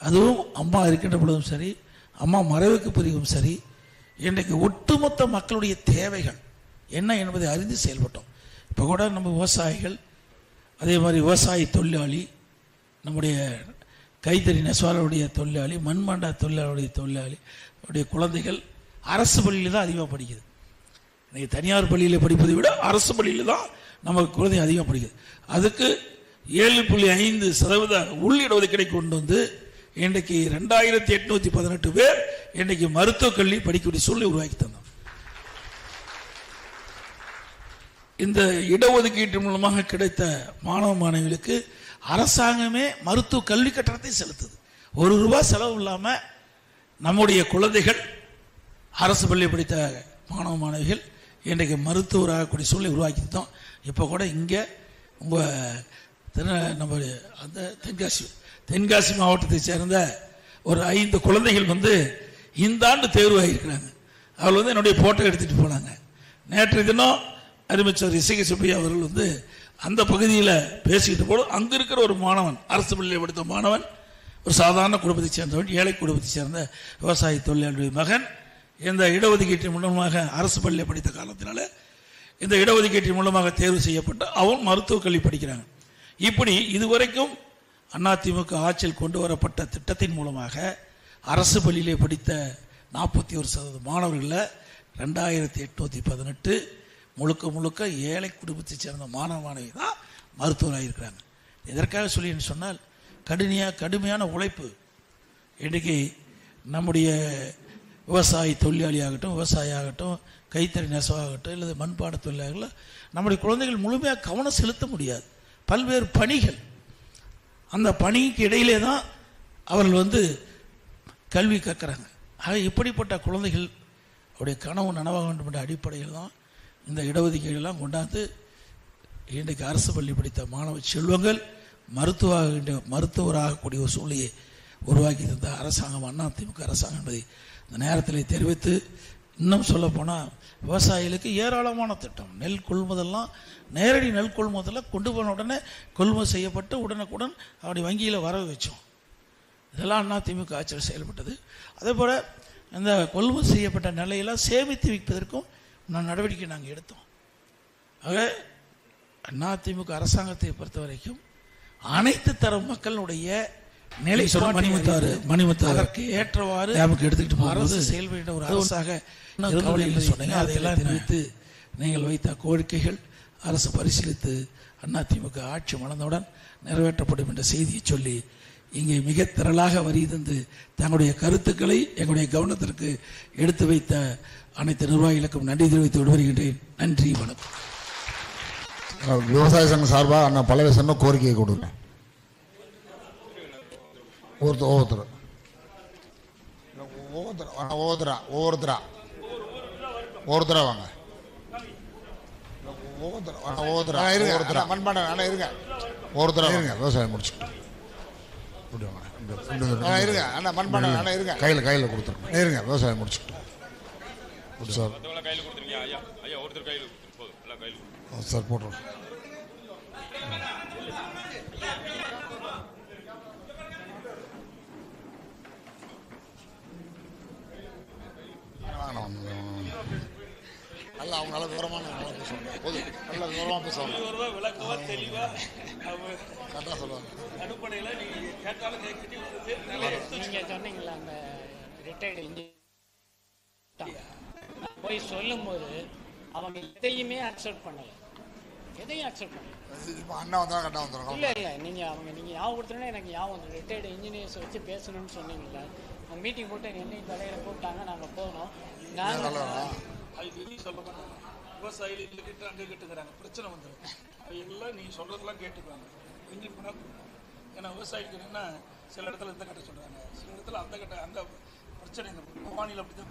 அதுவும் அம்மா இருக்கின்ற பொழுதும் சரி அம்மா மறைவுக்கு பிரிவும் சரி இன்றைக்கு ஒட்டுமொத்த மக்களுடைய தேவைகள் என்ன என்பதை அறிந்து செயல்பட்டோம். இப்போ கூட நம்ம விவசாயிகள் அதே மாதிரி விவசாய தொழிலாளி நம்முடைய கைத்தறி நெசவாளருடைய தொழிலாளி மண்பாண்டா தொழிலாளருடைய தொழிலாளி உடைய குழந்தைகள் அரசு பள்ளியில் தான் அதிகமாக படிக்குது. இன்றைக்கி தனியார் பள்ளியில் படிப்பதை விட அரசு பள்ளியில் தான் நம்ம குழந்தை அதிகமாக படிக்குது. அதுக்கு ஏழு புள்ளி ஐந்து சதவீத உள்ளிடஒதுக்கீடை கொண்டு வந்து இன்றைக்கு ரெண்டாயிரத்தி எட்நூத்தி பதினெட்டு பேர் இன்றைக்கு மருத்துவக் கல்வி படிக்கக்கூடிய சூழ்நிலை உருவாக்கி தந்தோம். இந்த இடஒதுக்கீட்டு மூலமாக கிடைத்த மாணவ மாணவிகளுக்கு அரசாங்கமே மருத்துவ கல்வி கட்டணத்தை செலுத்துது. ஒரு ரூபாய் செலவு இல்லாமல் நம்முடைய குழந்தைகள் அரசு பள்ளி படித்த மாணவ மாணவிகள் இன்றைக்கு மருத்துவராகக்கூடிய சூழ்நிலை உருவாக்கி தந்தோம். இப்போ கூட இங்கே உங்கள் திரு நம்ம அந்த தென்காசி தென்காசி மாவட்டத்தை சேர்ந்த ஒரு ஐந்து குழந்தைகள் வந்து இந்த ஆண்டு தேர்வாகியிருக்கிறாங்க அவள் வந்து என்னுடைய போட்டோ எடுத்துகிட்டு போனாங்க. நேற்று தினம் அருமைச்சர் இசைக்கு சுப்பையா அவர்கள் வந்து அந்த பகுதியில் பேசிக்கிட்டு போது அங்கே இருக்கிற ஒரு மாணவன் அரசு பள்ளியில் படித்த மாணவன் ஒரு சாதாரண குடும்பத்தை சேர்ந்தவன் ஏழை குடும்பத்தை சேர்ந்த விவசாய தொழிலாளியுடைய மகன். இந்த இடஒதுக்கீட்டின் மூலமாக அரசு பள்ளியில் படித்த காலத்தினால இந்த இடஒதுக்கீட்டின் மூலமாக தேர்வு செய்யப்பட்டு அவன் மருத்துவக் கல்வி படிக்கிறாங்க. இப்படி இதுவரைக்கும் அதிமுக ஆட்சியில் கொண்டு வரப்பட்ட திட்டத்தின் மூலமாக அரசு பள்ளியிலே படித்த நாற்பத்தி ஒரு சதவீத மாணவர்களில் ரெண்டாயிரத்தி எட்நூற்றி பதினெட்டு முழுக்க முழுக்க ஏழை குடும்பத்தை சேர்ந்த மாணவ மாணவி தான் மருத்துவராக இருக்கிறாங்க. எதற்காக சொல்லி சொன்னால் கடுமையாக கடுமையான உழைப்பு. இன்றைக்கி நம்முடைய விவசாய தொழிலாளி ஆகட்டும் விவசாயி ஆகட்டும் கைத்தறி நெசவாகட்டும் அல்லது மண்பாட தொழிலாளர்கள் நம்முடைய குழந்தைகள் முழுமையாக கவனம் செலுத்த முடியாது. பல்வேறு பணிகள். அந்த பணிக்கு இடையிலே தான் அவர்கள் வந்து கல்வி கற்கிறாங்க. ஆக இப்படிப்பட்ட குழந்தைகள் அவருடைய கனவு நனவாக வேண்டும் என்ற அடிப்படையில் தான் இந்த இடஒதுக்கீடெல்லாம் கொண்டாந்து இன்றைக்கு அரசு பள்ளி படித்த மாணவ செல்வங்கள் மருத்துவ மருத்துவராகக்கூடிய ஒரு சூழ்நிலையை உருவாக்கி தந்த அரசாங்கம் அதிமுக அரசாங்கம் என்பதை இந்த நேரத்தில் தெரிவித்து இன்னும் சொல்லப்போனால் விவசாயிகளுக்கு ஏராளமான திட்டம். நெல் கொள்முதல்லாம் நேரடி நெல் கொள்முதலில் கொண்டு போன உடனே கொள்முதல் செய்யப்பட்டு உடனுக்குடன் அவருடைய வங்கியில் வரவு வச்சோம். இதெல்லாம் அதிமுக ஆட்சியில் செயல்பட்டது. அதே போல் இந்த கொள்முதல் செய்யப்பட்ட நிலையெல்லாம் சேமித்து வைப்பதற்கும் நடவடிக்கை நாங்கள் எடுத்தோம். ஆக அதிமுக அரசாங்கத்தை பொறுத்த வரைக்கும் அனைத்து தரம் மக்களுடைய நிலை மணிமுத்தாறு மணிமுத்தாறு. அதற்கு ஏற்றவாறு நமக்கு எடுத்துக்கிட்டு அரசு செயல்பட ஒரு அரசாக சொன்னீங்க அதையெல்லாம் நினைத்து நீங்கள் வைத்த கோரிக்கைகள் அரசு பரிசீலித்து அதிமுக ஆட்சி மலர்ந்தவுடன் நிறைவேற்றப்படும் என்ற செய்தியை சொல்லி இங்கே மிக திரளாக வரி தந்து தங்களுடைய கருத்துக்களை எங்களுடைய கவனத்திற்கு எடுத்து வைத்த அனைத்து நிர்வாகிகளுக்கும் நன்றி தெரிவித்து விடுவருகின்றேன் நன்றி வணக்கம். விவசாய சங்கம் சார்பாக அண்ணா பல்லவி சொன்ன கோரிக்கையை கொடுக்குறேன். ஒருத்தர் ஒவ்வொருத்தர் ஒவ்வொருத்தர் ஒவ்வொருத்தரா ஒவ்வொருத்தரா ஒவ்வொருத்தரா வாங்க. ஒவ்வொருத்தர் ஒவ்வொருத்தரா ஒவ்வொருத்தரா மண்பாண்டம் அண்ணா இருங்க. ஒவ்வொருத்தரா இருங்க. விவசாயம் முடிச்சு இப்படி வாங்க. இப்படி, இப்படி, இப்படி. இருங்க. அண்ணா மண்பாண்டம் அண்ணா இருங்க. கையில் கையில் கொடுத்துருங்க. இருங்க. விவசாயம் முடிச்சுட்டு. சார். மற்றவங்களாம் கையில் கொடுத்துருங்க. ஐயா ஐயா ஒருத்தர் கையில் கொடுத்துரு போதும். எல்லாம் கையில் கொடுத்துரு. சார் போட்டுருங்க நல்ல அவங்க நல்ல விவரமான நல்லா பேசுவாங்க. போதும் நல்ல விவரமாக பேசுவாங்க. கரெக்டாக சொல்லுவாங்க நீங்க சொன்னீங்களா அந்த ரிட்டையர்டு இன்ஜினியர் போய் சொல்லும்போது அவங்க எதையுமே அக்செப்ட் பண்ணல. எதையும் அக்செப்ட் பண்ணல. இப்போ அண்ணா வந்தால் கரெக்டாக வந்துடும் இல்ல இல்ல நீங்க அவங்க நீங்க ஞாபகப்படுத்தினா எனக்கு ஞாபகம் ரிட்டையர்டு இன்ஜினியர்ஸ் வச்சு பேசணும்னு சொன்னீங்கல்ல அவங்க மீட்டிங் போட்டு என்னையும் தலையில கூப்பிட்டாங்க நாங்க போனோம். சொல்ல மாட்டாங்க விவசாயிகள் இதில் கிட்ட அங்கே கேட்டுக்கிறாங்க பிரச்சனை வந்துடும் அது எல்லாம் நீ சொல்றதெல்லாம் கேட்டுக்கிறாங்க எங்களுக்கு போனால் ஏன்னா விவசாயிக்கு என்ன சில இடத்துல இந்த கட்ட சொல்றாங்க சில இடத்துல அந்த கட்ட அந்த பிரச்சனை இந்த பவானியில் அப்படி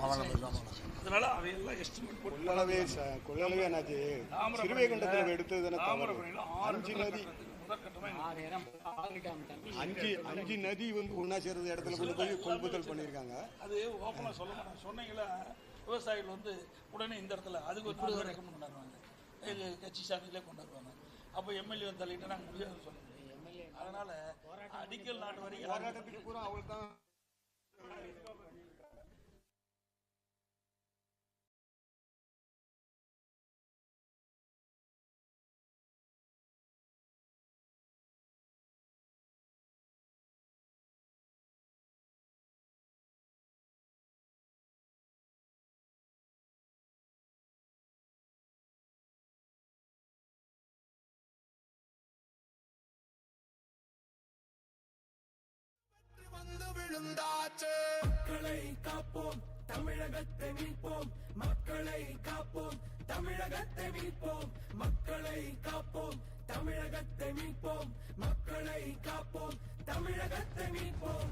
அதனால அவையெல்லாம் எஸ்டிமேட் போட்டு கொள்ளளவே ச- கொள்ளளவே என்னாச்சு சிறுவைகுண்டத்தில் எடுத்தது தானே தவறு. ஆறு அஞ்சு நதி கட்டத்துக்கு அஞ்சு அஞ்சு நதி வந்து ஒன்னா சேர்ந்த இடத்துல கொண்டு போய் கொள்முதல் பண்ணியிருக்காங்க அது ஓப்பனாக சொல்ல மாட்டாங்க சொன்னீங்களா விவசாயிகள் வந்து உடனே இந்த இடத்துல அதுக்கு ஒரு ரெக்கமெண்ட் கொண்டாடுவாங்க இது கட்சி சார்பிலே கொண்டாடுவாங்க அப்போ எம்எல்ஏ வந்து தலையிட்டு நாங்கள் முடியாதுன்னு சொல்ல முடியும் அதனால அடிக்கல் நாட்டு வரைக்கும் விழுந்தாச்சு. மக்களை காப்போம் தமிழகத்தை மீட்போம். மக்களை காப்போம் தமிழகத்தை மீட்போம். மக்களை காப்போம் தமிழகத்தை மீட்போம். மக்களை காப்போம் தமிழகத்தை மீட்போம்.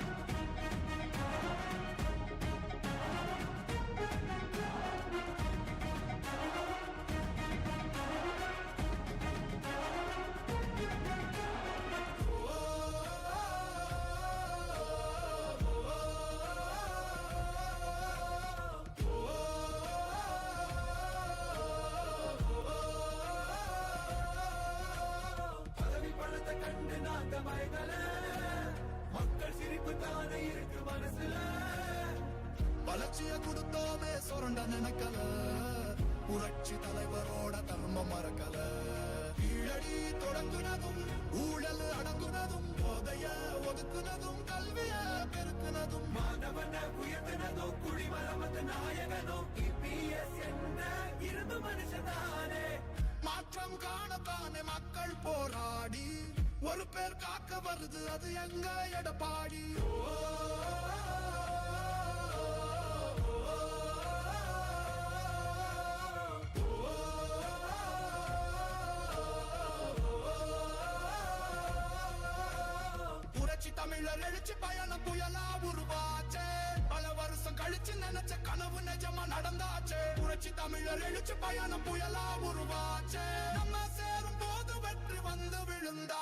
நாங்க பயங்கல மக்கள் சிரிப்பு தானே இருக்கு மனசுல. வளர்ச்சிய கொடுத்தோமே சுரண்ட நினைக்கல. புரட்சி தலைவரோட தர்மம் மறக்கல. கீழடி தொடங்குனதும் ஊழல் அடங்குனதும் போதைய ஒதுக்குனதும் கல்விய பெருக்குனதும். மாணவன உயர்த்தினதும் குடிமரமத்து நாயகனும் இபிஎஸ் என்ற இரும்பு மனுஷதானே மாற்றம் காணத்தானே மக்கள் போராடி. ஒரு பேர் காக்க வருது அது எங்க எடப்பாடி? புரட்சி தமிழர் எழுச்சி பயணம் புயலா உருவாச்சே. பல வருஷம் கழிச்சு நினைச்ச கனவு நிஜமா நடந்தாச்சே. புரட்சி தமிழர் எழுச்சி பயணம் புயலா உருவாச்சே. நம்ம சேரும் போது வெற்றி வந்து விழுந்தா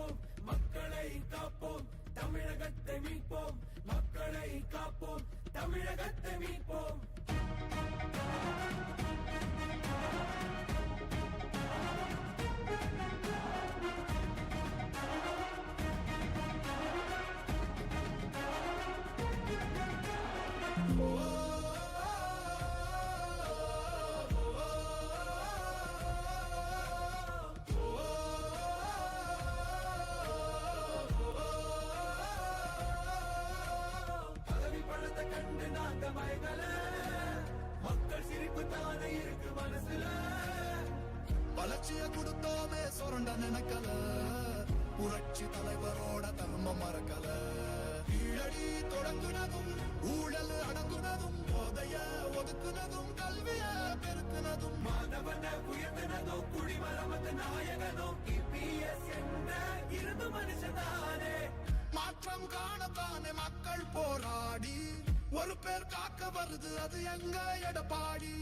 கண்டு நாங்க மயங்கல மக்கள் சிரிப்பு தானே இருக்கு மனசுல. வளர்ச்சிய கொடுத்தோமே சுரண்ட நினைக்கல. புரட்சி தலைவரோட தர்மம் மறக்கல. கீழடி தொடங்குனதும் ஊழல் அடங்குனதும் போதைய ஒதுக்குனதும் கல்விய பெருக்குனதும். மாணவன உயர்த்தினதும் குடிமரமத்து நாயகனும் இபிஎஸ் என்ற இரும்பு மனுஷனானே மாற்றம் காணத்தானே மக்கள் போராடி. ஒரு பேர் காக்க வருது அது எங்க எடப்பாடி?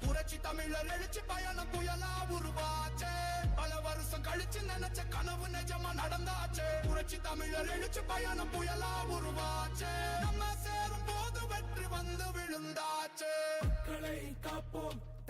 புரட்சி தமிழர் எழுச்சி பயணம் புயலா உருவாச்சே. பல வருஷம் கழிச்சு நினைச்ச கனவு நிஜமா நடந்தாச்சே. புரட்சி தமிழர் எழுச்சி பயணம் புயலா உருவாச்சே. நம்ம